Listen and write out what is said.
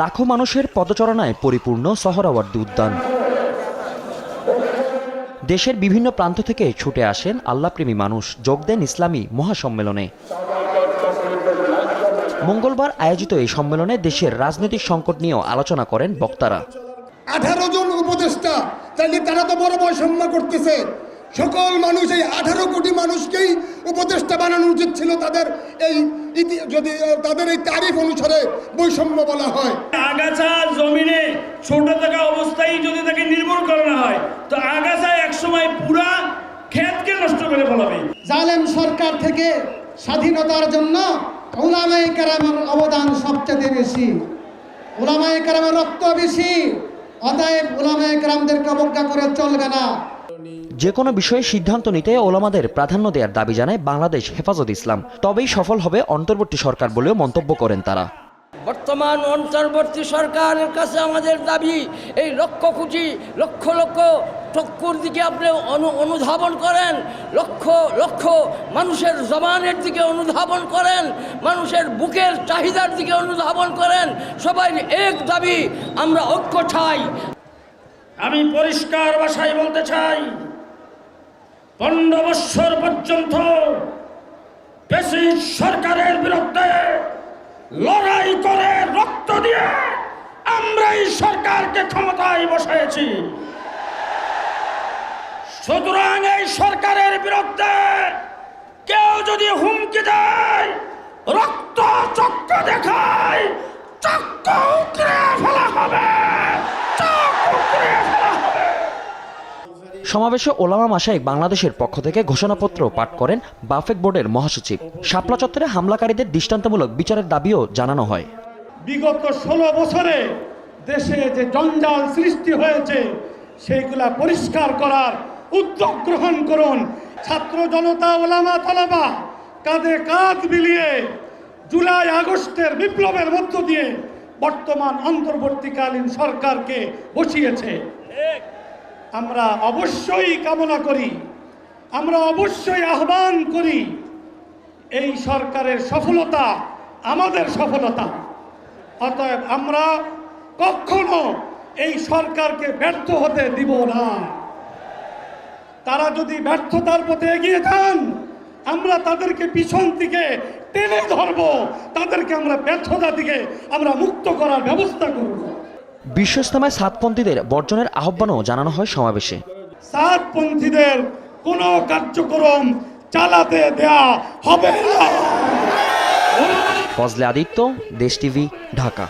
লাখো মানুষের পদচারণায় পরিপূর্ণ সহরাওয়ার্দী উদ্যান। দেশের বিভিন্ন প্রান্ত থেকে ছুটে আসেন আল্লাহপ্রেমী মানুষ। যোগ দেন ইসলামী মহাসম্মেলনে। মঙ্গলবার আয়োজিত এই সম্মেলনে দেশের রাজনৈতিক সংকট নিয়েও আলোচনা করেন বক্তারা। আঠারো জন উপদেষ্টা, তাইলে তারা তো বড় বৈষম্য করতেছে। সকল মানুষ এই আঠারো কোটি মানুষকেই উপদেষ্টা বানানো উচিত ছিল তাদের এই যদি তাদের এই তারিফ অনুসারে বৈষম্য বলা হয়। আগাছা জমিনে ছোট থাকা অবস্থায় যদি তাকে নির্মূল করানো হয় তো আগাছা একসময় পুরা ক্ষেতকে নষ্ট করে ফেলাবে। জালেম সরকার থেকে স্বাধীনতার জন্য ওলামাই কেরামের অবদান সবচেয়ে বেশি। ওলামাই কেরামের রক্ত বেশি। অতএব ওলামাই কেরামদেরকে অবজ্ঞা করে চলবে না। যে কোনো বিষয়ে সিদ্ধান্ত নিতে ওলামাদের প্রাধান্য দেওয়ার দাবি জানায় বাংলাদেশ হেফাজত ইসলাম। তবেই সফল হবে অন্তর্বর্তী সরকার বলেও মন্তব্য করেন তারা। বর্তমান অন্তর্বর্তী সরকারের কাছে আমাদের দাবি, এই লক্ষ কোটি, লক্ষ লক্ষ চক্ষুর দিকে আপনি অনু, অনুধাবন করেন, লক্ষ লক্ষ মানুষের জবানের দিকে অনুধাবন করেন, মানুষের বুকের চাহিদার দিকে অনুধাবন করেন সবাই এক দাবি, আমরা ঐক্য চাই আমি পরিষ্কার ভাষায় বলতে চাই, পনেরো বৎসর পর্যন্ত সরকারের বিরুদ্ধে লড়াই করে রক্ত দিয়ে আমরা এই সরকারকে ক্ষমতায় বসাইছি সুতরাং এই সরকারের বিরুদ্ধে কেউ যদি হুমকি দেয়, রক্ত চক্র দেখায় চক্র উকড়ে ফেলা হবে চক্র উকড়ে ফেলা হবে সমাবেশে ওলামা মাসাইক বাংলাদেশের পক্ষ থেকে ঘোষণাপত্র পাঠ করেন বাফেক বোর্ডের মহাসচিব। শাপলা চত্বরে হামলাকারীদের দৃষ্টান্তমূলক বিচারের দাবিও জানানো হয়। বিগত ষোলো বছরে দেশে যে জঞ্জাল সৃষ্টি হয়েছে, সেইগুলা পরিষ্কার করার উদ্যোগ গ্রহণ করুন। ছাত্র জনতা, ওলামা তালাবা, কাঁধে কাঁধ মিলিয়ে জুলাই আগস্টের বিপ্লবের মধ্য দিয়ে বর্তমান অন্তর্বর্তীকালীন সরকারকে বসিয়েছে। আমরা অবশ্যই কামনা করি, আমরা অবশ্যই আহ্বান করি, এই সরকারের সফলতা, আমাদের সফলতা। অতএব আমরা কখনো এই সরকারকে ব্যর্থ হতে দিব না। তারা যদি ব্যর্থতার পথে এগিয়ে যান, আমরা তাদেরকে পিছন থেকে টেনে ধরব, তাদেরকে আমরা ব্যর্থতা থেকে আমরা মুক্ত করার ব্যবস্থা করব। বিশ্ব ইস্তেমায় সাতপন্থীদের বর্জনের আহ্বানও জানানো হয় সমাবেশে। সাতপন্থীদের কোনো কার্যক্রম চালাতে দেয়া হবে না। ফজলে আদিত্য দেশ টিভি ঢাকা।